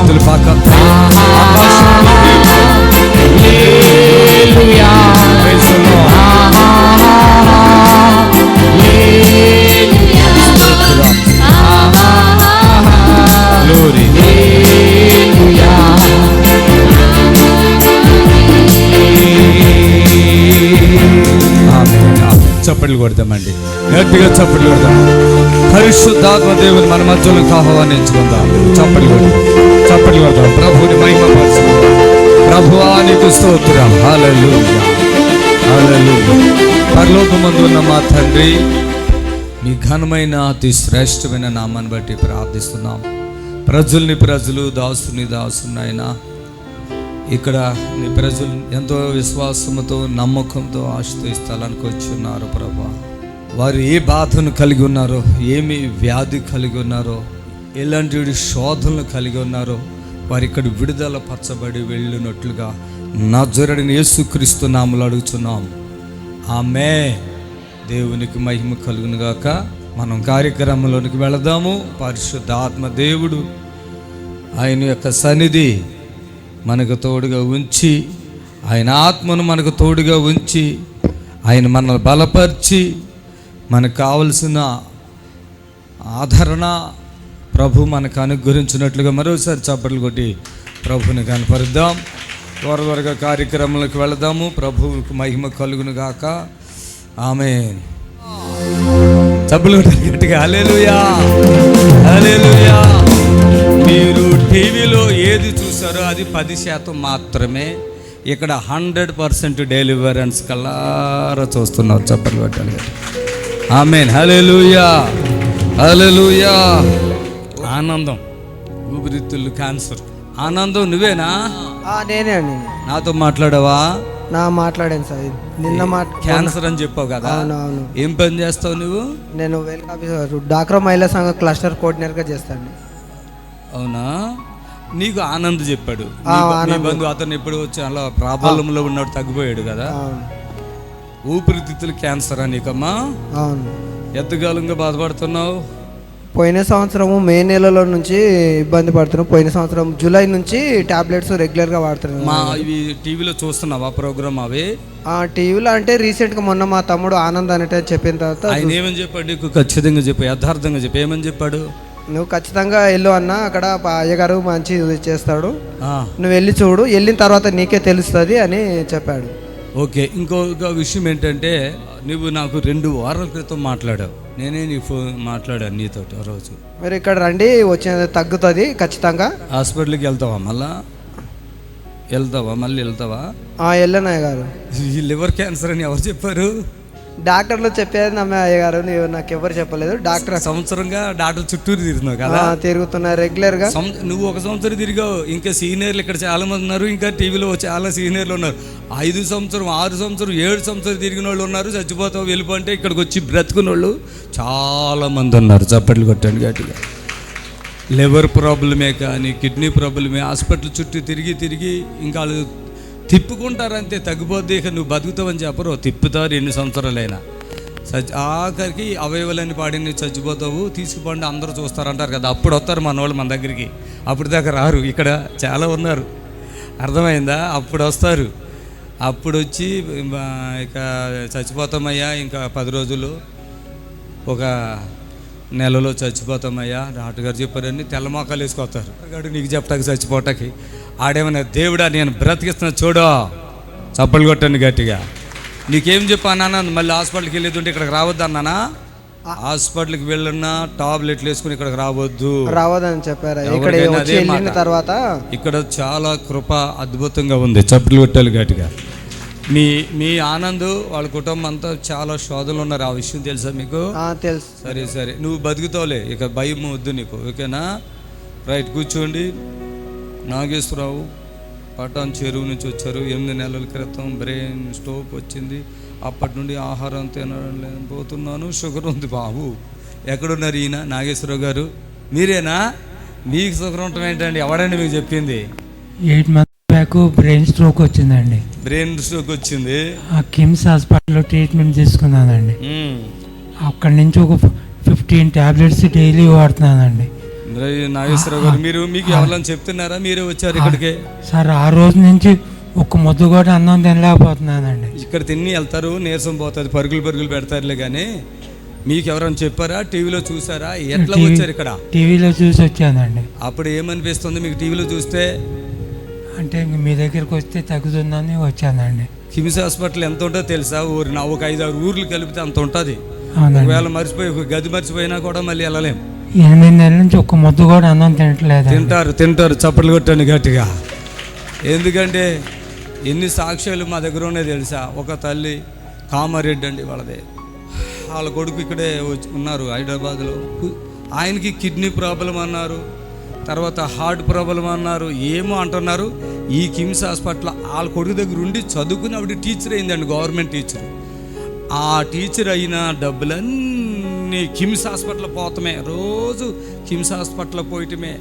చేతులు పాక. చప్పట్లు కొడతామండి. గట్టిగా చప్పట్లు కొడతాం పరిశుద్ధాత్మ దేవుని మన మధ్యలోకి ఆహ్వానించుకుందాం. చప్పటి కొడతాం చప్పట్లు ప్రభుని మహిమ ప్రభువా నీకు స్తోత్రం. హాలలు హల్లెలూయా. పరలోకమందు ఉన్న మా తండ్రి మీ ఘనమైన అతి శ్రేష్టమైన నామాన్ని బట్టి ప్రార్థిస్తున్నాం. ప్రజల్ని ప్రజలు దాసుని దాసునైనా ఇక్కడ నీ ప్రజలు ఎంతో విశ్వాసంతో నమ్మకంతో ఆశతో ఈ స్థలానికి వచ్చి ఉన్నారు ప్రభా. వారు ఏ బాధను కలిగి ఉన్నారో ఏమి వ్యాధి కలిగి ఉన్నారో ఎలాంటి శోధనలు కలిగి ఉన్నారో వారు ఇక్కడ విడుదల పచ్చబడి వెళ్ళినట్లుగా నజరడిని యేసుక్రీస్తు నామలు అడుగుతున్నాం ఆమె దేవునికి మహిమ కలుగునుగాక మనం కార్యక్రమంలోనికి వెళదాము. పరిశుద్ధ ఆత్మ దేవుడు ఆయన యొక్క సన్నిధి మనకు తోడుగా ఉంచి ఆయన ఆత్మను మనకు తోడుగా ఉంచి ఆయన మనల్ని బలపరిచి మనకు కావలసిన ఆదరణ ప్రభు మనకు అనుగ్రహించినట్లుగా మరోసారి చప్పట్లు కొట్టి ప్రభుని కనపరుద్దాం. త్వర త్వరగా కార్యక్రమంలోకి వెళదాము. ప్రభువుకు మహిమ కలుగును గాక. ఆమె చప్పట్లు కొట్టినట్టుగా గట్టిగా హల్లెలూయా! మీరు టీవీలో ఏది చూసారో అది పది శాతం మాత్రమే. ఇక్కడ హండ్రెడ్ పర్సెంట్ డెలివరెన్స్ కల్లారా చూస్తున్నారు చప్పట్లు కొట్టాలి. ఆమెన్. హల్లెలూయా. హల్లెలూయా. ఆనందం. ఊపిరితిత్తులు క్యాన్సర్. ఆనందం నువ్వేనా? ఆ, నేనే అండి. నాతో మాట్లాడావా? నా మాట్లాడాను సార్. నిన్న మాట క్యాన్సర్ అని చెప్పావు కదా? అవును అవును. ఏం పని చేస్తావు నువ్వు? నేను వెల్ ఆఫీసర్ డాక్రా మహిళా సంఘ క్లస్టర్ కోఆర్డినేటర్గా చేస్తాను. అవునా? నీకు ఆనంద్ చెప్పాడు. నీ అతను ఎప్పుడు చాలా ప్రాబ్లంలో ఉన్నాడు తగ్గిపోయాడు కదా? అవును. ఊపిరితిత్తులు క్యాన్సర్ నీకమ్మా? అవును. ఎంతకాలంగా బాధపడుతున్నావు? పోయిన సంవత్సరము మే నెలలో నుంచి ఇబ్బంది పడుతున్నాం. పోయిన సంవత్సరం జూలై నుంచి టాబ్లెట్స్ రెగ్యులర్గా వాడుతున్నాను. మా ఇవి టీవీలో చూస్తున్నావా ప్రోగ్రామ్ అవి? ఆ టీవీలో అంటే రీసెంట్గా మొన్న మా తమ్ముడు ఆనంద్ అనేట చెప్పిన తర్వాత ఆయన ఏమని చెప్పాడు? నీకు ఖచ్చితంగా చెప్పు యథార్థంగా చెప్పు. ఏమని చెప్పాడు? నువ్వు ఖచ్చితంగా వెళ్ళు అన్న అక్కడ పా- అయ్యగారు మంచి చేస్తాడు. ఆ, నువ్వు వెళ్ళి చూడు వెళ్ళిన తర్వాత నీకే తెలుస్తుంది అని చెప్పాడు. ఓకే ఇంకొక విషయం ఏంటంటే నువ్వు నాకు రెండు వారాల క్రితం మాట్లాడావు. నేనే నీ ఫోన్ మాట్లాడాను నీతో ఆ రోజు. మీరు ఇక్కడ రండి వచ్చిన తగ్గుతుంది ఖచ్చితంగా. హాస్పిటల్కి వెళ్తావా మళ్ళా? వెళ్తావా? మళ్ళీ వెళ్తావా? ఆ, వెళ్ళనయ్య గారు. ఈ లివర్ క్యాన్సర్ అని ఎవరు చెప్పారు? డాక్టర్లు చెప్పేది నమ్మే అయ్య గారు నీవు నాకు ఎవరు చెప్పలేదు. డాక్టర్ సంవత్సరంగా డాక్టర్ చుట్టూరు తిరుగుతున్నావు కదా? తిరుగుతున్నా రెగ్యులర్గా సం- నువ్వు ఒక సంవత్సరం తిరిగావు ఇంకా సీనియర్లు ఇక్కడ చాలా మంది ఉన్నారు ఇంకా టీవీలో చాలా సీనియర్లు ఉన్నారు. ఐదు సంవత్సరం ఆరు సంవత్సరం ఏడు సంవత్సరం తిరిగిన వాళ్ళు ఉన్నారు చచ్చిపోతావు వెళ్ళిపో అంటే ఇక్కడికి వచ్చి బ్రతుకున్న వాళ్ళు చాలా మంది ఉన్నారు చప్పట్లు కొట్టండి గట్టిగా. లివర్ ప్రాబ్లమే కానీ కిడ్నీ ప్రాబ్లమే హాస్పిటల్ చుట్టూ తిరిగి తిరిగి ఇంకా వాళ్ళు తిప్పుకుంటారంతే తగ్గిపోద్ది. ఇక నువ్వు బతుకుతావని చెప్పరు. తిప్పుతారు ఎన్ని సంవత్సరాలైనా. సచ్ ఆఖరికి అవయవలని పాడిని చచ్చిపోతావు. తీసుకుపోండి అందరూ చూస్తారంటారు కదా. అప్పుడు వస్తారు మన వాళ్ళు మన దగ్గరికి. అప్పుడు దాకా రారు. ఇక్కడ చాలా ఉన్నారు. అర్థమైందా? అప్పుడు వస్తారు. అప్పుడు వచ్చి ఇక చచ్చిపోతామయ్యా ఇంకా పది రోజులు. ఒక నెలలో చచ్చిపోతామయ్యా. డాక్టర్ గారు చెప్పారని తెల్ల మొక్కలు వేసుకొస్తారు గాడు నీకు చెప్పటానికి చచ్చిపోవటానికి. ఆడేమన్నా దేవుడా నేను బ్రతికిస్తున్నా చూడో. చప్పలు కొట్టండి గట్టిగా. నీకేం చెప్పానా మళ్ళీ హాస్పిటల్కి వెళ్ళేది ఉంటే ఇక్కడికి రావద్దు అన్నానా హాస్పిటల్కి వెళ్ళినా టాబ్లెట్లు వేసుకుని ఇక్కడికి రావద్దు. రావద్దని చెప్పారు? ఇక్కడ వెళ్ళిన. తర్వాత? ఇక్కడ చాలా కృప అద్భుతంగా ఉంది. చప్పట్లు కొట్టాలి గట్టిగా. మీ మీ ఆనంద్ వాళ్ళ కుటుంబం అంతా చాలా శోధనలు ఉన్నారు. ఆ విషయం తెలుసా మీకు? తెలుసు. సరే సరే. నువ్వు బతుకుతావులే. ఇక భయం వద్దు నీకు. ఓకేనా? రైట్ కూర్చోండి. నాగేశ్వరరావు పటాన్ చెరువు నుంచి వచ్చారు. ఎనిమిది నెలల క్రితం బ్రెయిన్ స్ట్రోక్ వచ్చింది. అప్పటి నుండి ఆహారం తినలేకపోతున్నాను. షుగర్ ఉంది బాబు. ఎక్కడున్నారు ఈయన? నాగేశ్వరరావు గారు. మీరేనా? మీకు షుగర్ ఉండటం ఏంటండి? ఎవడండి మీకు చెప్పింది? Eight months back brain stroke వచ్చిందండి. బ్రెయిన్ స్ట్రోక్ వచ్చింది. ఆ కిమ్స్ హాస్పిటల్లో ట్రీట్మెంట్ తీసుకున్నానండి. అక్కడి నుంచి ఒక ఫిఫ్టీన్ ట్యాబ్లెట్స్ డైలీ వాడుతున్నానండి. నాగేశ్వరరావు గారు మీరు మీకు ఎవరైనా చెప్తున్నారా? మీరే వచ్చారు ఇక్కడికి? సార్ ఆ రోజు నుంచి ఒక్క ముద్దు కూడా అన్నం తినలేకపోతున్నానండి. ఇక్కడ తిని వెళ్తారు నీరసం పోతుంది పరుగులు పరుగులు పెడతారులే కానీ మీకు ఎవరైనా చెప్పారా? టీవీలో చూసారా? ఎట్లా వచ్చారు ఇక్కడ? టీవీలో చూసి వచ్చానండి. అప్పుడు ఏమనిపిస్తుంది మీకు టీవీలో చూస్తే? అంటే మీ దగ్గరికి వస్తే తగ్గుతుందని వచ్చానండి. కిమ్స్ హాస్పిటల్ ఎంత ఉంటుందో తెలుసా? ఊరు నా ఒక ఐదు ఆరు ఊర్లు కలిపితే అంత ఉంటుంది. ఒకవేళ మర్చిపోయి ఒక గది మర్చిపోయినా కూడా మళ్ళీ వెళ్ళలేం. ఎనిమిది నెలల నుంచి ఒక్క ముద్దు కూడా అన్నం తినట్లేదు తింటారు తింటారు చప్పట్లు కొట్టండి గట్టిగా. ఎందుకంటే ఎన్ని సాక్ష్యాలు మా దగ్గర ఉన్నాయి తెలుసా? ఒక తల్లి కామారెడ్డి అండి వాళ్ళదే. వాళ్ళ కొడుకు ఇక్కడే ఉన్నారు హైదరాబాద్లో. ఆయనకి కిడ్నీ ప్రాబ్లం అన్నారు తర్వాత హార్ట్ ప్రాబ్లం అన్నారు ఏమో అంటున్నారు. ఈ కిమ్స్ హాస్పిటల్ వాళ్ళ కొడుకు దగ్గర ఉండి చదువుకుని ఆవిడ టీచర్ అయిందండి గవర్నమెంట్ టీచర్. ఆ టీచర్ అయిన డబ్బులన్నీ కిమ్స్ హాస్పిటల్ పోతమే. రోజు కిమ్స్ హాస్పిటల్ పోయటమే.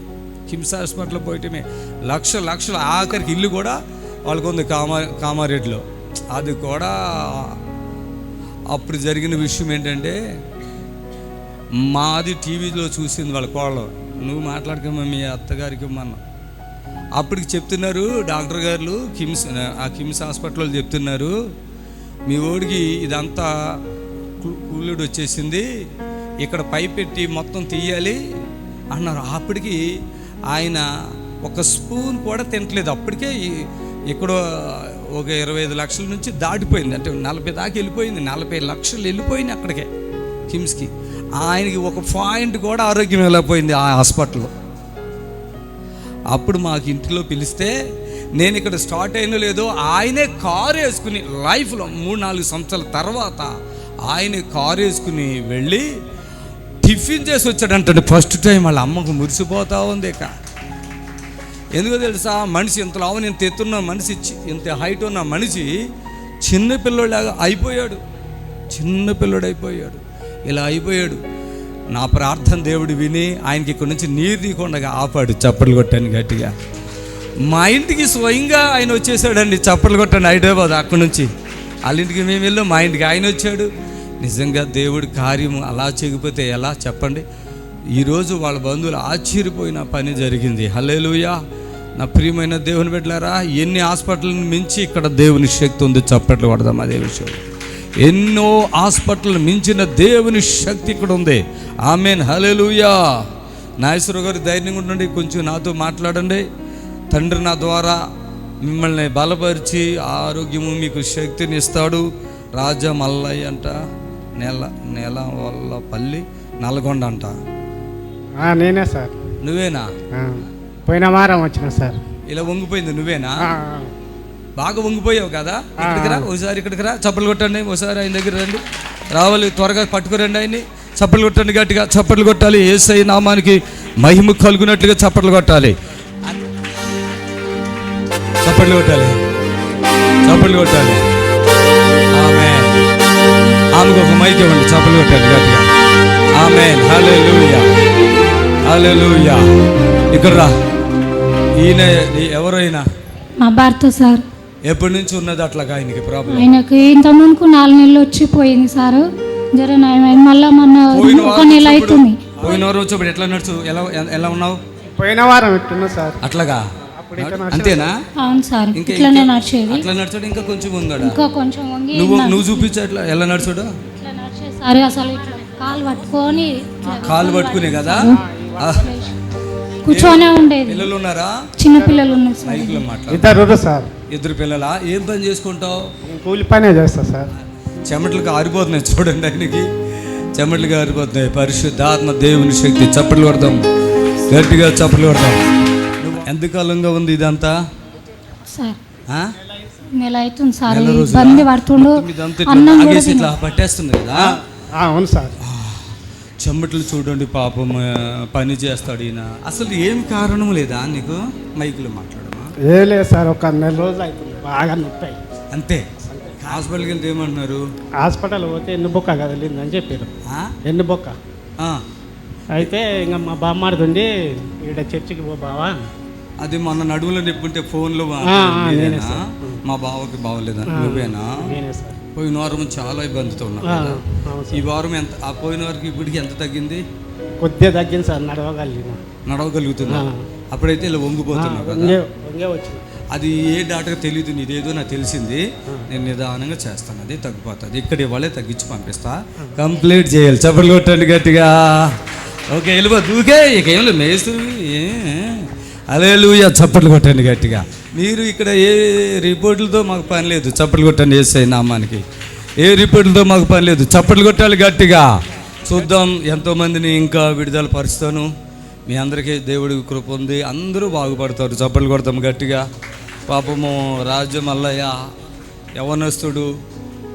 కిమ్స్ హాస్పిటల్ పోయటమే. లక్ష లక్షల ఆఖరికి ఇల్లు కూడా వాళ్ళకు ఉంది కామా కామారెడ్డిలో. అది కూడా అప్పుడు జరిగిన విషయం ఏంటంటే మాది టీవీలో చూసింది వాళ్ళ కోళ్ళ నువ్వు మాట్లాడుకోమా మీ అత్తగారికి మన అప్పటికి చెప్తున్నారు డాక్టర్ గారు కిమ్స్ ఆ కిమ్స్ హాస్పిటల్లో చెప్తున్నారు మీ ఓడికి ఇదంతా కూలుడు వచ్చేసింది. ఇక్కడ పైపెట్టి మొత్తం తీయాలి అన్నారు. అప్పటికి ఆయన ఒక స్పూన్ కూడా తినట్లేదు. అప్పటికే ఈ- ఇక్కడ ఒక ఇరవై ఐదు లక్షల నుంచి దాటిపోయింది. అంటే నలభై దాకా వెళ్ళిపోయింది. నలభై లక్షలు వెళ్ళిపోయింది అక్కడికే కిమ్స్కి. ఆయనకి ఒక పాయింట్ కూడా ఆరోగ్యం వెళ్ళిపోయింది ఆ హాస్పిటల్లో? అప్పుడు మాకు ఇంటిలో పిలిస్తే నేను ఇక్కడ స్టార్ట్ అయిన లేదో ఆయనే కారు వేసుకుని లైఫ్లో మూడు నాలుగు సంవత్సరాల తర్వాత ఆయన కారు వేసుకుని వెళ్ళి టిఫిన్ చేసి వచ్చాడంటే ఫస్ట్ టైం వాళ్ళ అమ్మకు మురిసిపోతా ఉంది ఇక. ఎందుకో తెలుసా? మనిషి ఇంత లావు ఇంత ఎత్తున్న మనిషి ఇంత హైట్ ఉన్న మనిషి చిన్న పిల్లోడిలాగా అయిపోయాడు. చిన్న పిల్లోడు అయిపోయాడు. ఇలా అయిపోయాడు. నా ప్రార్థన దేవుడు విని ఆయనకి ఇక్కడి నుంచి నీరు తీయకుండా ఆపాడు చప్పట్లు కొట్టాను గట్టిగా. మా ఇంటికి స్వయంగా ఆయన వచ్చేసాడండి చప్పట్లు కొట్టాను హైదరాబాద్ అక్కడి నుంచి. వాళ్ళ ఇంటికి మేము వెళ్ళాం మా ఇంటికి ఆయన వచ్చాడు. నిజంగా దేవుడి కార్యం అలా చెగిపోతే ఎలా? చెప్పండి. ఈరోజు వాళ్ళ బంధువులు ఆశ్చర్యపోయిన పని జరిగింది. హలేలుయా నా ప్రియమైన దేవుని పెట్టారా ఎన్ని హాస్పిటల్ని మించి ఇక్కడ దేవుని శక్తి ఉంది చప్పట్లు పడదాం అదే విషయం. ఎన్నో హాస్పిటల్ మించిన దేవుని శక్తి ఇక్కడ ఉంది. ఆమెన్. హలేలుయా నాగేశ్వర గారు ధైర్యంగా ఉండండి కొంచెం నాతో మాట్లాడండి. తండ్రి నా ద్వారా మిమ్మల్ని బలపరిచి ఆరోగ్యము మీకు శక్తిని ఇస్తాడు. రాజా మల్లయ్య అంట నెల నెల వల్ల పల్లి నల్గొండ అంట. నేనే సార్. నువ్వేనా? పోయిన వారం వచ్చిన సార్. ఇలా వంగిపోయింది నువ్వేనా? బాగా వంగిపోయావు కదా? ఇక్కడికి రా ఒకసారి ఇక్కడికి రా చప్పలు కొట్టండి ఒకసారి ఆయన దగ్గర రండి. రావాలి త్వరగా పట్టుకురండి ఆయన్ని. చప్పట్లు కొట్టండి గట్టిగా చప్పట్లు కొట్టాలి ఏసై నామానికి మహిమ కలుగునట్లుగా చప్పట్లు కొట్టాలి. చప్పట్లు కొట్టాలి. చప్పట్లు కొట్టాలి. ఆమె ఆమెకు ఒక మైక్ ఇవ్వండి. చప్పట్లు కొట్టాలి గట్టిగా. ఆమె హల్లెలూయా. హల్లెలూయా. ఇక్కడ రా. ఈయన ఎవరైనా? మా భర్త సార్. ఎప్పటి నుంచి ఉన్నది అట్లాగా ఆయనకి ప్రాబ్లం ఆయనకి ఇంత ముందుకు నాలుగు నెలలు వచ్చి పోయింది సార్. జర మళ్ళా మొన్న పోయిన ఒక వారం నెల అవుతుంది పోయిన వారం వచ్చినప్పుడు ఎట్లా నడుచు ఎలా ఎలా ఉన్నావు? పోయిన వారం ఎట్టున్నా సార్. అట్లాగా? అంతేనా? అవును సార్ ఇంకా ఇట్లనే నడిచేది. అట్లా నడుచాడు ఇంకా కొంచెం ఉందాడా? ఇంకా కొంచెం వంగి నువ్వు నువ్వు చూపించు అట్లా ఎలా నడుచాడు? ఇట్లా నడిచేది సార్ అసలు ఇట్లా కాలు పట్టుకొని కాలు పట్టుకునే కదా? కూర్చొనే ఉండేది. పిల్లలు ఉన్నారా? చిన్న పిల్లలు ఉన్నారు సార్. మైకులో మాట్లాడు. ఇద్దరు సార్. ఇద్దరు పిల్లలా? ఏం పని చేసుకుంటావు? కూలి పనే చేస్తా సార్. చెమటలకు ఆరిపోతున్నాయి చూడండి ఆయనకి. చెమటలకు ఆరిపోతున్నాయి. పరిశుద్ధాత్మ దేవుని శక్తి. చప్పట్లు కొడదాం. గట్టిగా చప్పట్లు కొడదాం. ఎంతకాలంగా ఉంది ఇదంతా? సార్? నెల అవుతుంది సార్? ఇబ్బంది పడుతుండు. అన్నం ఇట్లా. పట్టేస్తుంది కదా? ఆ, అవును సార్. చెమటలు చూడండి పాపం పని చేస్తాడు ఈయన. అసలు ఏం కారణం లేదా నీకు? మైకులో మాట్లాడమా? ఏ లేదు సార్ ఒక నెల రోజులు అవుతుంది. బాగా నొప్పి అంతే? హాస్పిటల్కి వెళ్తే ఏమంటున్నారు? హాస్పిటల్ పోతే ఎన్ని బొక్క కదిలిందని చెప్పారు. ఆ? ఎన్ని బొక్క? ఆ, అయితే ఇంకా మా బామ్మారిది ఉండి ఈడ చర్చికి పో బావా అది మొన్న నడువులో నిప్పుంటే ఫోన్లో. మా బావకి బాగోలేదా నువ్వేనా? పోయిన వారం చాలా ఇబ్బందితో? అవును ఈ వారం ఎంత ఆ పోయిన వారికి ఇప్పటికి ఎంత తగ్గింది? కొద్దిగా తగ్గింది సార్ నడవగలిగిన. నడవగలుగుతున్నా. అప్పుడైతే ఇలా వంగిపోతున్నావు కదా? వంగే వంగే వచ్చిన అది ఏ డాక్టర్ తెలియదు నీదేదో నాకు తెలిసింది. నేను నిదానంగా చేస్తాను అది తగ్గిపోతుంది. ఇక్కడ ఇవ్వాలే తగ్గించి పంపిస్తా. కంప్లీట్ చేయాలి. చప్పట్లు కొట్టండి గట్టిగా. ఓకే వెళ్ళిపో దూకే. ఇక ఏం లేదు మేస్తుంది అదే లూయ చప్పట్లు కొట్టండి గట్టిగా. మీరు ఇక్కడ ఏ రిపోర్టులతో మాకు పని లేదు చప్పట్లు కొట్టండి ఏసై నామానికి. ఏ రిపోర్టులతో మాకు పని లేదు చప్పట్లు కొట్టాలి గట్టిగా. చూద్దాం ఎంతోమందిని ఇంకా విడుదల పరుస్తాను. మీ అందరికీ దేవుడి కృప ఉంది. అందరూ బాగుపడతారు చప్పట్లు కొడతాం గట్టిగా. పాపము రాజ్యం మల్లయ్య యవనస్తుడు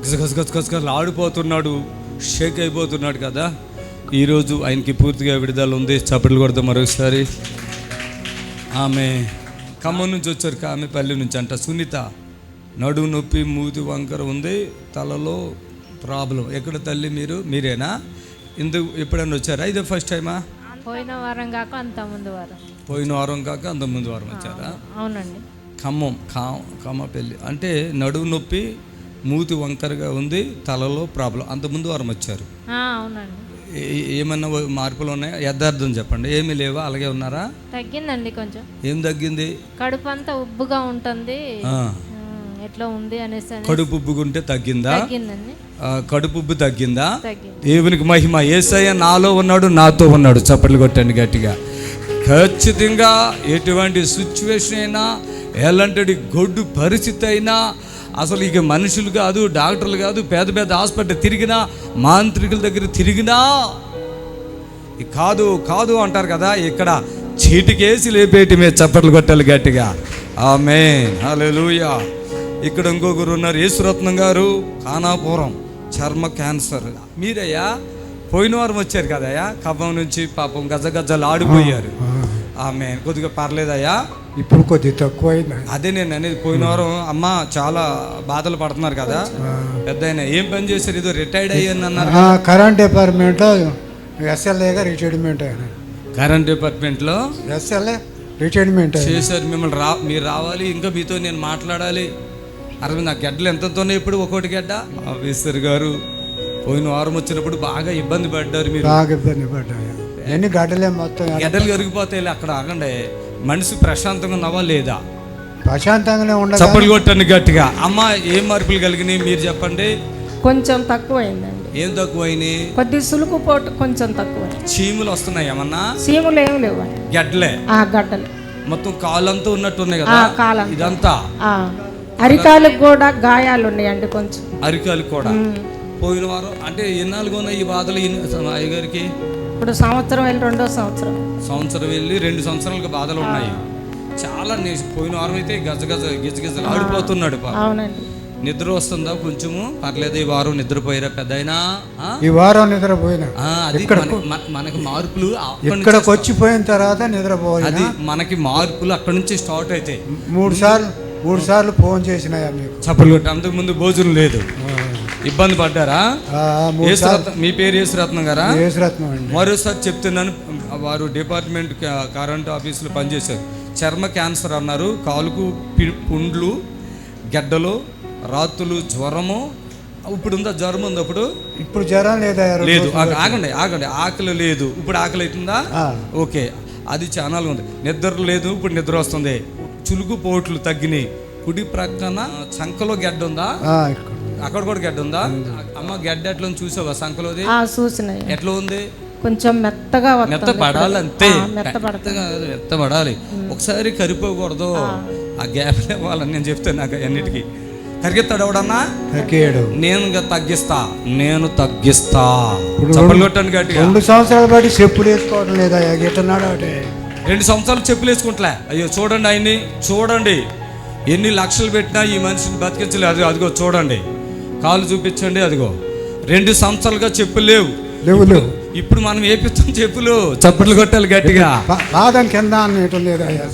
గసగసగసగసగసలు ఆడిపోతున్నాడు షేక్ అయిపోతున్నాడు కదా. ఈరోజు ఆయనకి పూర్తిగా విడుదల ఉంది. చప్పట్లు కొడతాం మరొకసారి. ఆమె ఖమ్మం నుంచి వచ్చారు కామెపల్లి నుంచి అంట. సునీత నడుము నొప్పి మూతి వంకర ఉంది తలలో ప్రాబ్లం. ఎక్కడ తల్లి మీరు? మీరేనా? ఇందుకు ఎప్పుడైనా వచ్చారా? ఇదే ఫస్ట్ టైమా పోయిన వారం కాక అంత ముందు వారం. పోయిన వారం కాక అంత ముందు వారం వచ్చారా? అవునండి. ఖమ్మం కా ఖమ్మపల్లి అంటే నడుము నొప్పి మూతి వంకరగా ఉంది తలలో ప్రాబ్లం. అంత ముందు వారం వచ్చారు. అవునండి. ఏమన్నా మార్పులు ఉన్నాయా యథార్థం చెప్పండి. ఏమీ లేవా? అలాగే ఉన్నారా? తగ్గిందండి కొంచెం. ఏం తగ్గింది? కడుపు అంతా ఉబ్బుగా ఉంటుంది. ఎట్లా ఉంది అనేసి అని. కడుపు ఉబ్బుకుంటే తగ్గిందా? తగ్గిందండి. కడుపు ఉబ్బు తగ్గిందా? తగ్గింది. దేవునికి మహిమ. ఏసయ్య నాలో ఉన్నాడు నాతో ఉన్నాడు. చప్పట్లు కొట్టండి గట్టిగా. ఖచ్చితంగా ఎటువంటి సిచ్యువేషన్ అయినా ఎలాంటి గొడ్డు పరిస్థితి అయినా అసలు ఇక మనుషులు కాదు డాక్టర్లు కాదు పేద పేద హాస్పిటల్ తిరిగినా మాంత్రికుల దగ్గర తిరిగినా కాదు కాదు అంటారు కదా ఇక్కడ చీటికేసి లేపేటి మీద చప్పట్లు కొట్టాలి గట్టిగా. ఆమె హలోయా ఇక్కడ ఇంకొకరు ఉన్నారు యేసురత్నం గారు ఖానాపురం చర్మ క్యాన్సర్. మీరయ్యా పోయిన వారం వచ్చారు కదయ్యా ఖమ్మం నుంచి పాపం గజ గజలు ఆడిపోయారు. ఆమె కొద్దిగా పర్లేదయ్యా. ఇప్పుడు కొద్దిగా తక్కువైంది. అదే నేను అనేది పోయిన వారం అమ్మ చాలా బాధలు పడుతున్నారు కదా. పెద్ద ఏం పని చేశారు? ఏదో రిటైర్డ్ అయ్యాను అన్నారు కరెంట్ డిపార్ట్మెంట్లో ఎస్ఎల్ఏగా రిటైర్మెంట్ అయినా కరెంట్ డిపార్ట్మెంట్లో ఎస్ఎల్ఏ రిటైర్మెంట్ చేశారు. మిమ్మల్ని రా మీరు రావాలి ఇంకా మీతో నేను మాట్లాడాలి. అరవై నా గడ్డలు ఎంతతోనే ఇప్పుడు ఒక్కోటి గడ్డ? ఆఫీసర్ గారు పోయిన వారం వచ్చినప్పుడు బాగా ఇబ్బంది పడ్డారు మీరు. బాగా ఇబ్బంది పడ్డాయి ఎన్ని గడ్డలే మొత్తం గడ్డలు కరిగిపోతాయి అక్కడ ఆగండి. మనిషి ప్రశాంతంగా ఉన్నవా లేదా ప్రశాంతంగానే ఉండదు చప్పలు కొట్టండి గట్టిగా. అమ్మ ఏం మార్పులు కలిగినాయి? మీరు చెప్పండి. కొంచెం తక్కువైందండి. ఏం తక్కువైనాయి? కొద్ది సులుకు పోటు కొంచెం తక్కువ. చీములు వస్తున్నాయి ఏమన్నా? సీములు ఏం లేవండి గడ్డలే? ఆ గడ్డలు. మొత్తం కాలంతా ఉన్నట్టున్నాయి ఆ కదా? కాలం ఇదంతా? ఆ. అరికాలకు కూడా గాయాలు ఉన్నాయండి కొంచెం. అరికాలు కూడా? పోయిన వారం అంటే ఎన్నాళ్ళుగా ఉన్నాయి ఈ బాధలు ఈయన- అయ్యగారికి? ఇప్పుడు సంవత్సరం వెళ్ళి రెండో సంవత్సరం. సంవత్సరం వెళ్ళి రెండు సంవత్సరాలుగా బాధలు ఉన్నాయి. చాలా పోయిన వారం అయితే గజ గజ గిజ గిజలు ఆడిపోతున్నాడు. అవునండి. నిద్ర వస్తుందా కొంచెము? పర్లేదు ఈ వారం నిద్రపోయారా పెద్దయినా? ఈ వారం నిద్రపోయినా. అది మనకి మార్పులు ఇక్కడికి వచ్చిపోయిన తర్వాత నిద్రపోయినా. అది మనకి మార్పులు అక్కడి నుంచి స్టార్ట్ అవుతాయి మూడు సార్లు మూడు సార్లు ఫోన్ చేసినాయా మీకు? చప్పలు కొట్టి అంతకు ముందు భోజనం లేదు. ఇబ్బంది పడ్డారా? మీ పేరు యేసురత్నం గారా? యేసురత్నం అండి. మరోసారి చెప్తున్నాను వారు డిపార్ట్మెంట్ కరెంట్ ఆఫీసులో పనిచేశారు. చర్మ క్యాన్సర్ అన్నారు. కాలుకు పుండ్లు గడ్డలు రాత్రులు జ్వరము. ఇప్పుడు ఉందా? జ్వరం ఉంది అప్పుడు ఇప్పుడు జ్వరం లేదా? లేదు. ఆగ- ఆగండి ఆగండి. ఆకలి లేదు. ఇప్పుడు ఆకలి అవుతుందా. ఓకే. అది చాలా ఉంది. నిద్ర లేదు ఇప్పుడు నిద్ర వస్తుంది. చులుకు పోట్లు తగ్గినాయి. కుడి ప్రక్కన చంకలో గడ్డ ఉందా. అక్కడ కూడా గడ్డ ఉందా? అమ్మ గడ్డ ఎట్లా ఉంది చూసావా సంకలోది? ఆ చూసినాయి. ఎట్లా ఉంది? కొంచెం మెత్తగా మెత్త పడాలి అంతే మెత్త పడాలి. ఒకసారి కరిపోకూడదు ఆ. గ్యాప్ ఇవ్వాలని నేను చెప్తాను నాకు అన్నిటికీ. కరిగిస్తాడు ఎవడన్నా తగ్గేయడు నేను ఇంకా తగ్గిస్తా. నేను తగ్గిస్తా. ఇప్పుడు చప్పలు కొట్టండి గట్టిగా. రెండు సంవత్సరాలు బట్టి చెప్పులు వేసుకోవడం లేదా? ఎట్టున్నాడు ఒకటి రెండు సంవత్సరాలు చెప్పులు వేసుకుంటలే. అయ్యో చూడండి ఆయన్ని. చూడండి. ఎన్ని లక్షలు పెట్టినా ఈ మనిషిని బతికించలేదు. అది అదిగో చూడండి. కాలు చూపించండి అదిగో. రెండు సంవత్సరాలుగా చెప్పులు లేవు. లేవు లేవు. ఇప్పుడు మనం ఏపిస్తాం చెప్పులు. చప్పట్లు కొట్టాలి గట్టిగా. పాదం కింద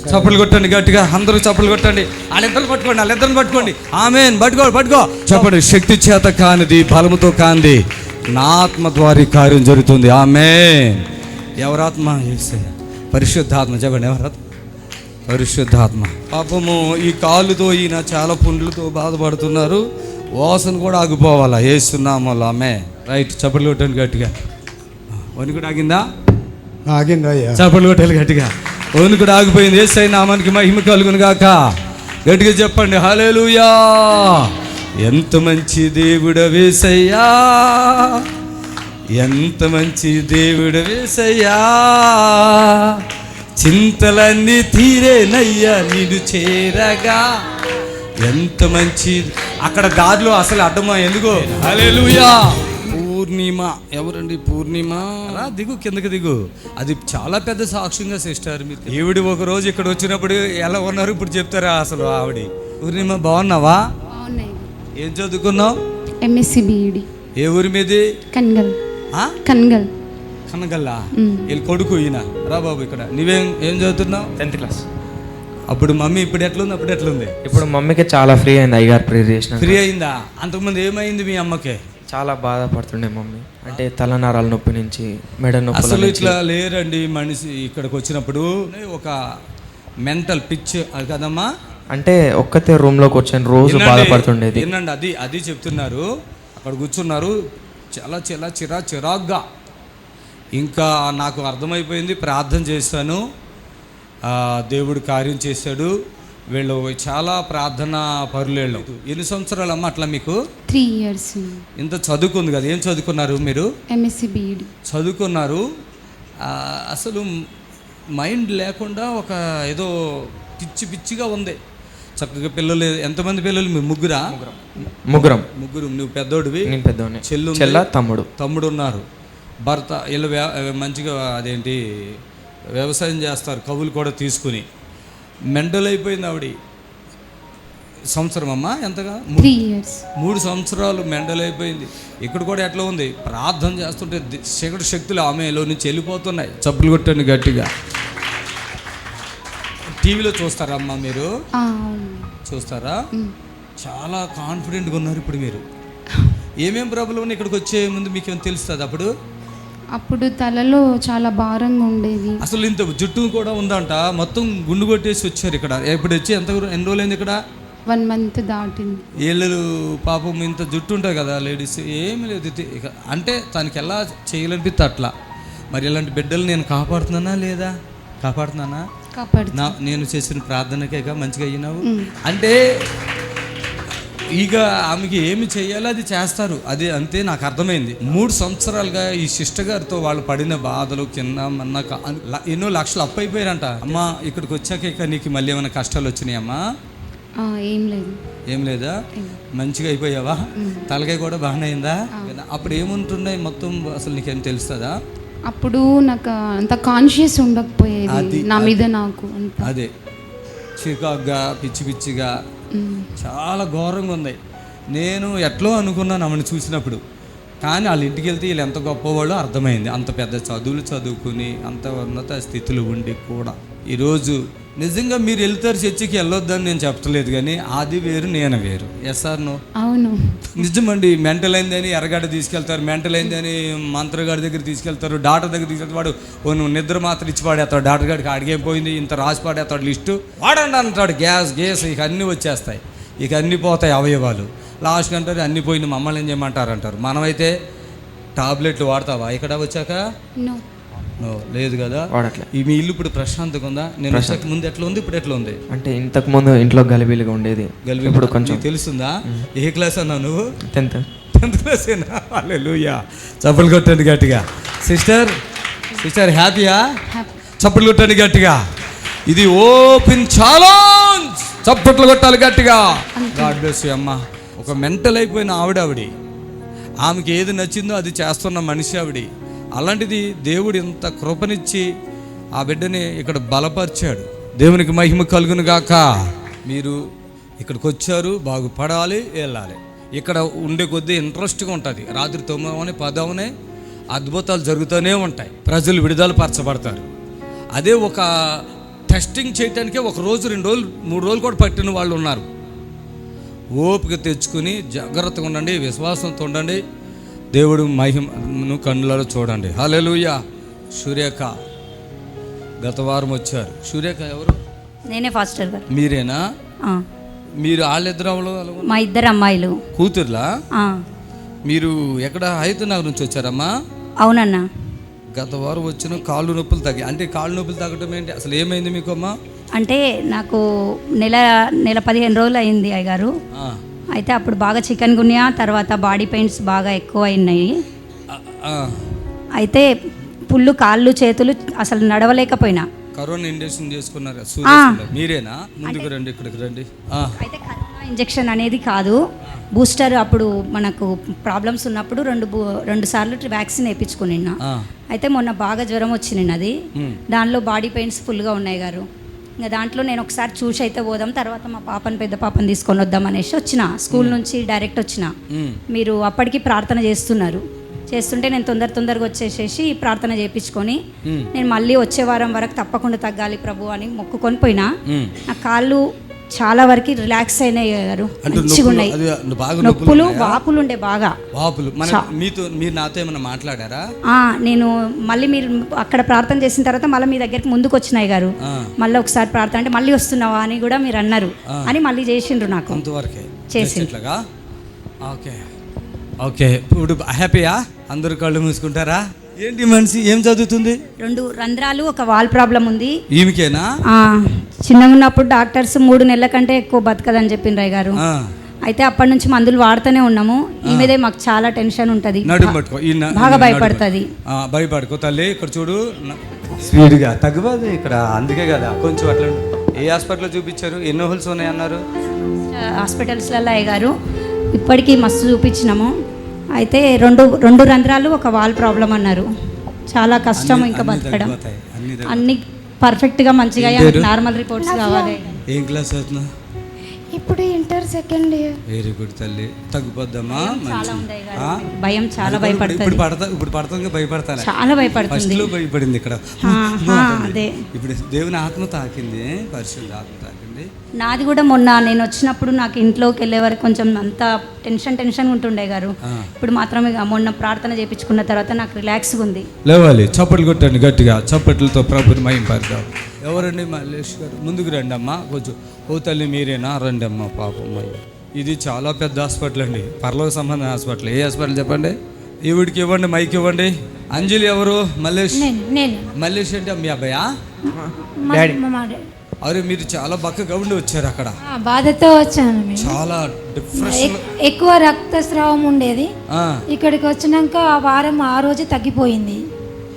చప్పట్లు కొట్టండి గట్టిగా. అందరూ చప్పట్లు కొట్టండి. వాళ్ళిద్దరు పట్టుకోండి వాళ్ళిద్దరిని పట్టుకోండి. ఆమె పట్టుకో పట్టుకో. చెప్పండి శక్తి చేత కానిది బలముతో కానిది నా ఆత్మ ద్వారా కార్యం జరుగుతుంది. ఆమె ఎవరాత్మ. పరిశుద్ధాత్మ. చెప్పండి ఎవరాత్మ? పరిశుద్ధాత్మ. పాపము ఈ కాలుతో ఈయన చాలా పుండ్లతో బాధపడుతున్నారు. వాసన కూడా ఆగిపోవాలా? వేస్తున్నాము ఆమె. రైట్ చప్పట్లు కొట్టండి గట్టిగా. వణుకుడు ఆగిందా? ఆగింది అయ్యా. చప్పట్లు కొట్టాలి గట్టిగా. ఓను కూడా ఆగిపోయింది. ఏసై నామానికి మహిమ కలుగును గాక. గట్టిగా చెప్పండి హల్లెలూయా. ఎంత మంచి దేవుడు వేసయ్యా ఎంత మంచి దేవుడు వేసయ్యా చింతలన్నీ తీరేనయ్యా నిన్ను చేరగా. ఎంత మంచి అక్కడ దారిలో అసలు అడ్డమా ఎందుకో? హల్లెలూయా. పూర్ణిమ. ఎవరండి పూర్ణిమ? రా దిగు కిందకి దిగు. అది చాలా పెద్ద సాక్ష్యంగా సిస్టర్ మీరు ఈవిడ ఒక రోజు ఇక్కడ వచ్చినప్పుడు ఎలా ఉన్నారు? ఇప్పుడు చెప్తారా అసలు ఆవిడ? పూర్ణిమ బాగున్నావా? ఏం చదువుకున్నావు? ఎంఎస్సి బిఈడి ఏ ఊరి మీది? కన్గల్. ఆ? కన్గల్. కనగల్లా? వీళ్ళ కొడుకు ఈయన. రా బాబు ఇక్కడ. నువ్వేం ఏం చదువుతున్నావు? Tenth class. అప్పుడు మమ్మీ ఇప్పుడు ఎట్లుంది? అప్పుడు ఎట్లుంది? ఇప్పుడు మమ్మీకి చాలా ఫ్రీ అయింది అయ్యగారు ప్రేర్ చేసిన ఫ్రీ అయిందా? అంతకుముందు ఏమైంది మీ అమ్మకి? చాలా బాధపడుతుండే మమ్మీ. అంటే తలనరాల నొప్పి నుంచి మెడ నొప్పి అసలు ఇట్లా లేరండి మనిషి ఇక్కడికి వచ్చినప్పుడు. ఒక మెంటల్ పిచ్ అది కదమ్మా? అంటే ఒక్కతే రూమ్లోకి వచ్చాను రోజు బాధపడుతుండేది. వినండి అది అది చెప్తున్నారు. అక్కడ కూర్చున్నారు. చాలా చాలా చిరా చిరాగ్గా. ఇంకా నాకు అర్థమైపోయింది ప్రార్థన ఆ, దేవుడు కార్యం చేశాడు. వీళ్ళు చాలా ప్రార్థన పరులేళ్ళు. ఎన్ని సంవత్సరాలు అమ్మ అట్లా మీకు? త్రీ ఇయర్స్ ఇంత చదువుకుంది కదా ఏం చదువుకున్నారు మీరు? ఎంఎస్సి బిఈడి చదువుకున్నారు. ఆ, అసలు మైండ్ లేకుండా ఒక ఏదో పిచ్చి పిచ్చిగా ఉంది. చక్కగా పిల్లలు ఎంతమంది పిల్లలు మీరు ముగ్గురా? ముగ్గురం. ముగ్గురు. నువ్వు పెద్దోడివి. నేను చెల్లు చెల్ల తమ్ముడు తమ్ముడు. ఉన్నారు భర్త వీళ్ళు మంచిగా అదేంటి వ్యవసాయం చేస్తారు కవులు కూడా తీసుకుని. మెంటల్ అయిపోయింది ఆవిడ. సంవత్సరం అమ్మా ఎంతగా? మూడు సంవత్సరాలు మెండల్ అయిపోయింది. ఇక్కడ కూడా ఎట్లా ఉంది? ప్రార్థన చేస్తుంటే చీకటి శక్తులు ఆమెలో నుంచి వెళ్ళిపోతున్నాయి. చప్పులు కొట్టండి గట్టిగా. టీవీలో చూస్తారా అమ్మా మీరు చూస్తారా? చాలా కాన్ఫిడెంట్గా ఉన్నారు ఇప్పుడు మీరు. ఏమేం ప్రాబ్లం ఇక్కడికి వచ్చే ముందు మీకు ఏమైనా తెలుస్తుంది అప్పుడు? అప్పుడు తలలో చాలా భారంగా ఉండేది. అసలు ఇంత జుట్టు కూడా ఉందంట. మొత్తం గుండు కొట్టేసి వచ్చారు ఇక్కడ. ఇప్పుడు వచ్చి ఎంత ఎన్ని రోజులైంది ఇక్కడ? వన్ మంత్ దాటింది. ఏళ్ళు పాపం ఇంత జుట్టు ఉంటుంది కదా లేడీస్. ఏమీ లేదు. అంటే తనకి ఎలా చేయాలనిపిస్తే అట్లా. మరి ఇలాంటి బిడ్డలు నేను కాపాడుతున్నానా లేదా? కాపాడుతున్నానా? కాపాడు నేను చేసిన ప్రార్థనకే ఇక మంచిగా అయినావు అంటే ఇక ఆమెకి ఏమి చేయాలో అది చేస్తారు. అది అంతే నాకు అర్థమైంది. మూడు సంవత్సరాలుగా ఈ సిస్టర్ గారితో వాళ్ళు పడిన బాధలు కింద మన్న క- ల- ఎన్నో లక్షలు అప్పు అయిపోయారంట. అమ్మా ఇక్కడికి వచ్చాక ఇక నీకు మళ్ళీ ఏమైనా కష్టాలు వచ్చినాయమ్మా ఏం లేదు. ఏం లేదా? మంచిగా అయిపోయావా? తలకాయ కూడా బాగానే అయిందా? అప్పుడు ఏముంటున్నాయి మొత్తం అసలు నీకేం తెలుస్తుందా? అప్పుడు నాకు అంత కాన్షియస్ ఉండకపోయేది నా మీద నాకు అదే. చికాగ్గా పిచ్చి పిచ్చిగా చాలా ఘోరంగా ఉంది. నేను ఎట్లో అనుకున్నాను ఆమెను చూసినప్పుడు. కానీ వాళ్ళ ఇంటికి వెళ్తే వీళ్ళు ఎంత గొప్పవాళ్ళో అర్థమైంది. అంత పెద్ద చదువులు చదువుకుని అంత ఉన్నత స్థితిలో ఉండి కూడా. ఈరోజు నిజంగా మీరు వెళ్తారు చర్చికి వెళ్ళొద్దని నేను చెప్పలేదు కానీ అది వేరు నేను వేరు. ఎస్ఆర్ నో అవును. నిజమండి మెంటల్ అయిందని ఎర్రగడ్డ తీసుకెళ్తారు మెంటల్ అయిందని మంత్రగాడి దగ్గర తీసుకెళ్తారు డాక్టర్ దగ్గర తీసుకెళ్తారు. వాడు ఓ నువ్వు నిద్ర మాత్రం ఇచ్చి పాడేస్తాడు డాక్టర్ గారికి అడిగేం పోయింది? ఇంత రాసి పాడేస్తాడు లిస్టు. వాడండి అంటాడు. గ్యాస్ గ్యాస్ ఇక అన్నీ వచ్చేస్తాయి. ఇక అన్నీ పోతాయి అవయవాలు. లాస్ట్ అంటారు అన్నీ పోయింది మమ్మల్ని ఏం చేయమంటారు? అంటారు. మనమైతే టాబ్లెట్లు వాడతావా? ఇక్కడ వచ్చాక? లేదు కదా. వాడట్లే. ఈ మీ ఇల్లు ఇప్పుడు ప్రశాంతంగా ఉందా? నేను వచ్చాక ముందు ఎట్లా ఉంది? ఇప్పుడు ఎట్లా ఉంది? అంటే ఇంతకు ముందు ఇంట్లో గలిబిలిగా ఉండేది. గల్వి ఇప్పుడు కొంచెం. తెలుస్తుందా ఏ క్లాస్ అన్నావు నువ్వు? టెన్త్. Tenth class hallelujah. చప్పట్లు కొట్టండి గట్టిగా. సిస్టర్ సిస్టర్ హ్యాపీయా? చప్పట్లు కొట్టండి గట్టిగా. ఇది ఓపెన్ ఛాలెంజ్. చప్పట్లు కొట్టాలి గట్టిగా. గాడ్ బ్లెస్ యు అమ్మ. ఒక మెంటల్ అయిపోయిన ఆవిడ ఆవిడి. ఆమెకి ఏది నచ్చిందో అది చేస్తున్న మనిషి ఆవిడి. అలాంటిది దేవుడు ఇంత కృపనిచ్చి ఆ బిడ్డని ఇక్కడ బలపరిచాడు. దేవునికి మహిమ కలుగును గాక. మీరు ఇక్కడికి వచ్చారు బాగుపడాలి వెళ్ళాలి. ఇక్కడ ఉండే కొద్దీ ఇంట్రెస్ట్గా ఉంటుంది. రాత్రి తొమ్మిదవని పదవనే అద్భుతాలు జరుగుతూనే ఉంటాయి. ప్రజలు విడుదల పరచబడతారు. అదే ఒక టెస్టింగ్ చేయటానికే ఒక రోజు రెండు రోజులు మూడు రోజులు కూడా పట్టిన వాళ్ళు ఉన్నారు. ఓపిక తెచ్చుకుని జాగ్రత్తగా ఉండండి విశ్వాసంతో ఉండండి. దేవుడు మహిమను కన్నులలో చూడండి. హల్లెలూయా. సూర్యక. గత వారం వచ్చారు. సూర్యక ఎవరు? నేనే ఫాస్టర్ గారు. మీరేనా? మీరు వాళ్ళిద్దరు మా ఇద్దరు అమ్మాయిలు. కూతుర్లా? మీరు ఎక్కడ హైదరాబాద్ నుంచి వచ్చారమ్మా? అవునన్నా. గత వారం వచ్చిన కాళ్ళు నొప్పులు తగ్గి అంటే కాళ్ళు నొప్పులు తగ్గడం ఏంటి? అసలు ఏమైంది మీకు అమ్మా అంటే నాకు నెల నెల పదిహేను రోజులు అయింది అయ్యగారు. ఆ, అయితే అప్పుడు బాగా చికెన్ గున్యా తర్వాత బాడీ పెయిన్స్ బాగా ఎక్కువ అయినాయి. అయితే పుళ్ళు కాళ్ళు చేతులు అసలు నడవలేకపోయినా. కరోనా ఇంజక్షన్ చేసుకున్నారు. మీరేనా? ముందుకు రండి ఇక్కడికి రండి. అయితే కరోనా ఇంజెక్షన్ అనేది కాదు. బూస్టర్ అప్పుడు మనకు ప్రాబ్లమ్స్ ఉన్నప్పుడు రెండు రెండు సార్లు వ్యాక్సిన్ వేయించుకునిన్నా. ఆ. అయితే మొన్న బాగా జ్వరం వచ్చింది అది మ్. దానిలో బాడీ పెయిన్స్ ఫుల్గా ఉన్నాయి గారు. ఇంకా దాంట్లో నేను ఒకసారి చూసి అయితే పోదాం. తర్వాత మా పాపని పెద్ద పాపని తీసుకొని వద్దాం అనేసి వచ్చిన. స్కూల్ నుంచి డైరెక్ట్ వచ్చిన. మీరు అప్పటికి ప్రార్థన చేస్తున్నారు. చేస్తుంటే నేను తొందర తొందరగా వచ్చేసేసి ప్రార్థన చేయించుకొని నేను మళ్ళీ వచ్చే వారం వరకు తప్పకుండా తగ్గాలి ప్రభు అని మొక్కుకొని పోయినా. నా కాళ్ళు చాలా వరకు రిలాక్స్ అయినాయి గారు. అంటే మంచిగా నొప్పులు? వాపులు ఉండే బాగా. వాపులు. మీతో మీరు నాతో ఏమైనా మాట్లాడారా? ఆ, నేను మళ్ళీ మీరు అక్కడ ప్రార్థన చేసిన తర్వాత మళ్ళీ మీ దగ్గరికి ముందుకు వచ్చినాయి గారు. మళ్ళీ ఒకసారి ప్రార్థన అంటే మళ్ళీ వస్తున్నావా అని కూడా మీరు అన్నారు. అని మళ్ళీ చేసిండ్రు నాకు. కొంతవరకే చేసింది. ఇట్లాగా ఓకే. ఓకే. ఇప్పుడు హ్యాపీయా? అందరు కళ్ళు మూసుకుంటారా? ఏంటి మనిషి? ఏం చదువుతుంది? రెండు రంధ్రాలు ఒక వాల్ ప్రాబ్లం ఉంది. ఈమెకేనా? చిన్నగా ఉన్నప్పుడు డాక్టర్స్ మూడు నెలల కంటే ఎక్కువ బతకదని చెప్పిండ్రు గారు. అయితే అప్పటి నుంచి మందులు వాడుతూనే ఉన్నాము. ఈ మీదే మాకు చాలా టెన్షన్ ఉంటుంది. బాగా. భయపడుతుంది. భయపడుకో తల్లి. ఇక్కడ చూడు. స్పీడ్గా తగ్గబాదు ఇక్కడ. అందుకే కదా కొంచెం అట్లా. ఏ హాస్పిటల్లో చూపించారు? ఎన్నో హోల్స్ ఉన్నాయి అన్నారు హాస్పిటల్స్లలో అయ్య గారు ఇప్పటికీ మస్తు చూపించినాము. అయితే రెండు రెండు రంధ్రాలు ఒక వాల్ ప్రాబ్లం అన్నారు. చాలా కష్టం ఇంకా బతకడం. అన్ని పర్ఫెక్ట్గా మంచిగా? నార్మల్ రిపోర్ట్స్ కావాలి. ఏం క్లాస్ అవుతున్నా ఇప్పుడు inter second year very good తల్లి. తగ్గిపోద్దమ్మా. భయం చాలా భయపడుతుంది. ఇప్పుడు పడతా ఇప్పుడు పడతాం భయపడతాను. చాలా భయపడుతుంది. ఫస్ట్లో భయపడింది ఇక్కడ. అదే. ఇప్పుడు దేవుని ఆత్మ తాకింది పరిశుద్ధ ఆత్మ తాకింది నాది కూడా మొన్న నేను వచ్చినప్పుడు నాకు ఇంట్లోకి వెళ్ళే వరకు కొంచెం అంత టెన్షన్ టెన్షన్ ఉంటుండే గారు. ఇప్పుడు మాత్రం ఇక మొన్న ప్రార్థన చేయించుకున్న తర్వాత నాకు రిలాక్స్గా ఉంది లేవాలి చప్పట్లు కొట్టండి గట్టిగా చప్పట్లతో ప్రభుని మయం పడదాం ఎవరండి మల్లేష్ గారు ముందుకు రండి అమ్మా కొంచెం ఓ తల్లి మీరేనా రండి అమ్మా పాపం అయ్యో. ఇది చాలా పెద్ద హాస్పిటల్ అండి పర్లోక సంబంధం హాస్పిటల్ ఏ హాస్పిటల్ చెప్పండి ఈవిడికి ఇవ్వండి మైక్ ఇవ్వండి అంజలి ఎవరు మల్లేష్ నేను మల్లేష్ అంటే మీ అబ్బాయా అరే మీరు చాలా బక్కగా ఉండి వచ్చారు అక్కడ. బాధతో వచ్చాను చాలా డిప్రెషన్ ఎక్కువ రక్తస్రావం ఉండేది. ఇక్కడికి వచ్చినాక ఆ వారం ఆ రోజు తగ్గిపోయింది.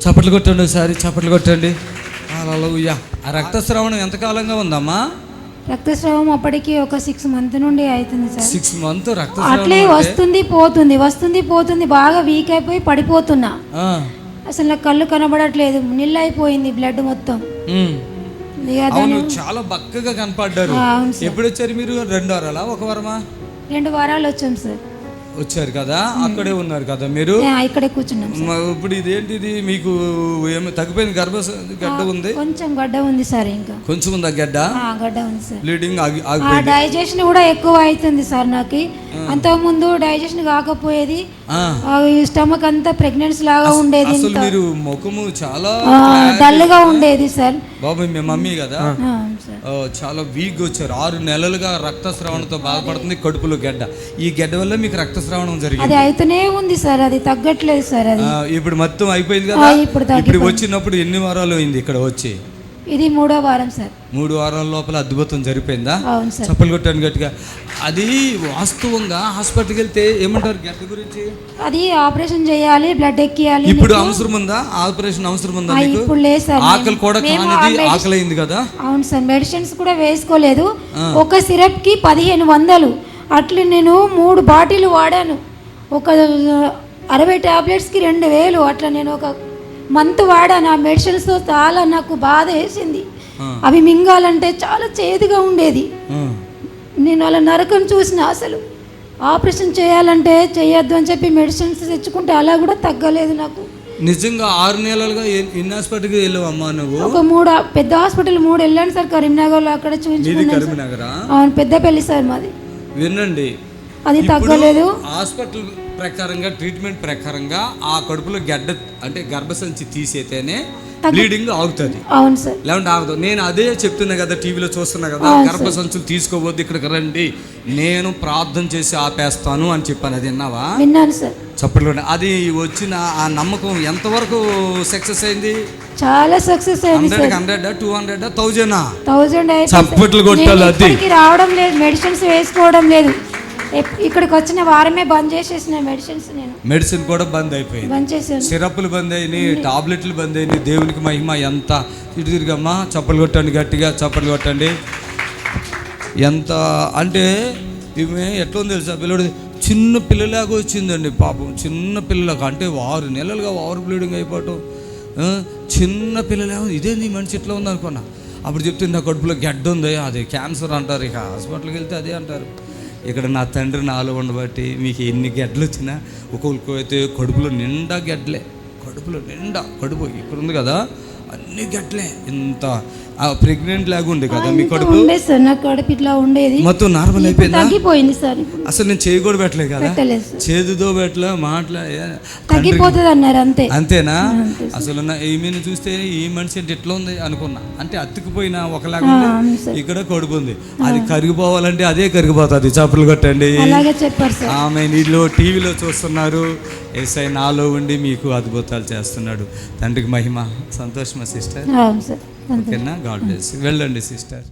చప్పట్లు కొట్టండి ఒకసారి చప్పట్లు కొట్టండి. హల్లెలూయా. ఆ ఎంతకాలంగా ఉందమ్మా? రక్తస్రావం అప్పటికి ఒక సిక్స్ మంత్ నుండి అవుతుంది సార్. సిక్స్ మంత్ అట్లే రక్తస్రావం వస్తుంది పోతుంది వస్తుంది పోతుంది బాగా వీక్ అయిపోయి పడిపోతున్నా. అసలు నాకు కళ్ళు కనబడట్లేదు నిల్ అయిపోయింది బ్లడ్ మొత్తం. అవును చాలా బక్కగా కనపడ్డారు. ఎప్పుడు వచ్చారు మీరు? రెండు వారాలా? ఒక వారమా? రెండు వారాలు వచ్చాం సార్. వచ్చారు కదా? అక్కడే ఉన్నారు కదా మీరు? ఇక్కడే కూర్చున్నాం ఇప్పుడు ఇదేంటిది? మీకు ఏమి తగ్గిపోయింది గర్భ గడ్డ ఉంది? కొంచెం గడ్డ ఉంది సార్ ఇంకా. కొంచెం ఉందా గడ్డ? ఆ, గడ్డ ఉంది సార్. బ్లీడింగ్ డైజెషన్ కూడా ఎక్కువ అవుతుంది సార్ నాకు. అంతకుముందు డైజెషన్ కాకపోయేది స్టమక్ అంతా ప్రెగ్నెన్సీ లాగా ఉండేది అసలు మీరు ముఖము చాలా డల్గా ఉండేది సార్. బాబు మీ మమ్మీ కదా? చాలా వీక్ వచ్చారు. ఆరు నెలలుగా రక్తస్రావణంతో బాధపడుతుంది కడుపులో గడ్డ. ఈ గడ్డ వల్ల మీకు రక్తస్రావణం అది జరిగింది. అయితేనే ఉంది సార్ అది తగ్గట్లేదు సార్ అది. ఇప్పుడు మొత్తం అయిపోయింది కదా? ఇప్పుడు ఇప్పుడు. వచ్చినప్పుడు ఎన్ని వారాలు అయింది ఇక్కడ వచ్చి? ఇది మూడో వారం సార్. మూడు వారాల లోపల అద్భుతం జరిపోయిందా అవును సార్. చప్పలు కొట్టాను గట్టిగా. అది వాస్తవంగా హాస్పిటల్కి వెళ్తే ఏమంటారు గడ్డ గురించి? అది ఆపరేషన్ చేయాలి బ్లడ్ ఎక్కియాలి ఇప్పుడు. అవసరం ఉందా? ఆపరేషన్ అవసరం ఉందా ఇప్పుడు లేదు సార్ ఆకలి కూడా కానిది ఆకలి అయింది కదా? అవును సార్ మెడిసిన్స్ కూడా వేసుకోలేదు. ఒక సిరప్కి పదిహేను వందలు. అట్లా నేను మూడు బాటిల్ వాడాను. ఒక అరవై టాబ్లెట్స్కి రెండు వేలు. అట్లా నేను ఒక మంత్ వాడాను. ఆ మెడిసిన్స్తో చాలా నాకు బాధ వేసింది. అవి మింగాలంటే చాలా చేదుగా ఉండేది. నేను అలా నరకం చూసిన అసలు. ఆపరేషన్ చేయాలంటే చేయొద్దు అని చెప్పి మెడిసిన్స్ తెచ్చుకుంటే అలా కూడా తగ్గలేదు నాకు. నిజంగా ఆరు నెలలుగా ఎన్- ఎన్ని హాస్పిటల్కి వెళ్ళావు అమ్మా నువ్వు? ఒక మూడు పెద్ద హాస్పిటల్ మూడు వెళ్ళాను సార్. కరీంనగర్లో అక్కడ చూపించుకున్నాను. కరీంనగరా? అవును పెద్దపల్లి సార్ మాది. వినండి. అది తగ్గలేదు. హాస్పిటల్ ప్రకారంగా ట్రీట్మెంట్ ప్రకారంగా ఆ కడుపులో గడ్డ అంటే గర్భసంచి తీసేతేనే బ్లీడింగ్ ఆగుతుంది. అవును సార్. లేకుంటే ఆగదు. నేను అదే చెప్తున్నా కదా టీవీలో చూస్తున్నా కదా గర్భసంచులు తీసుకోవద్దు ఇక్కడికి రండి. నేను ప్రార్థన చేసి ఆపేస్తాను అని చెప్పాను. అది విన్నావా? విన్నాను సార్. చప్పట్లో అది వచ్చిన ఆ నమ్మకం ఎంతవరకు సక్సెస్ అయింది? చాలా సక్సెస్ అయింది hundred hundred two hundred thousand? చప్పట్లు కొట్టాలి అది. రావడం లేదు మెడిసిన్స్ వేసుకోవడం లేదు. ఇక్కడికి వచ్చిన వారమే బంద్ చేసేసిన మెడిసిన్స్ నేను. మెడిసిన్ కూడా బంద్ అయిపోయింది. బంద్ చేశాను. సిరప్లు బంద్ అయినాయి టాబ్లెట్లు బంద్ అయినాయి. దేవునికి మహిమ ఎంత. ఇటు తిరిగమ్మా చప్పలు కొట్టండి గట్టిగా చప్పలు కొట్టండి. ఎంత అంటే ఈమె ఎట్లా ఉంది తెలుసా పిల్లడు చిన్న పిల్లలాగా వచ్చిందండి పాపం. చిన్న పిల్లలాగా అంటే వారు నెలలుగా వారు బ్లీడింగ్ అయిపోవటం. చిన్న పిల్లలే ఇదేంది ఈ మనిషి ఇట్లా ఉందనుకున్నా అప్పుడు చెప్తే నా కడుపులో గడ్డ ఉంది. అది క్యాన్సర్ అంటారు. ఇక హాస్పిటల్కి వెళ్తే అదే అంటారు. ఇక్కడ నా తండ్రి నాలో ఉండబట్టి మీకు ఎన్ని గడ్డలు వచ్చినా ఒక్కొక్కరికి అయితే కడుపులో నిండా గడ్డలే. కడుపులో నిండా కడుపు. ఇక్కడ ఉంది కదా అన్ని గడ్డలే. ఇంత ప్రెగ్నెంట్ లాగా ఉంది కదా మీ కడుపు? ఉండేది సార్ నాకు కడుపు ఇట్లా ఉండేది. మొత్తం నార్మల్ అయిపోయిందా? తగ్గిపోయింది సార్ అసలు నేను చేయి కూడా పెట్టలేదు కదా? చేదుతో పెట్టలే మాట్లా తగ్గిపోతుంది అన్నారు అంతే. అంతేనా? అంతే అసలు నా ఈమెను చూస్తే ఈ మనిషి అంటే ఎట్లా ఉంది అనుకున్నా. అంటే అతుకుపోయిన ఒకలాగా. ఇక్కడ కడుపు ఉంది. అది కరిగిపోవాలంటే అదే కరిగిపోతుంది. చప్పులు కొట్టండి. ఆమె నీళ్ళు టీవీలో చూస్తున్నారు. ఎస్ఐ నాలో ఉండి మీకు అద్భుతాలు చేస్తున్నాడు. తండ్రికి మహిమ సంతోషమా సిస్టర్? ఓకేనా? గాడ్ బ్లెస్ వెళ్ళండి సిస్టర్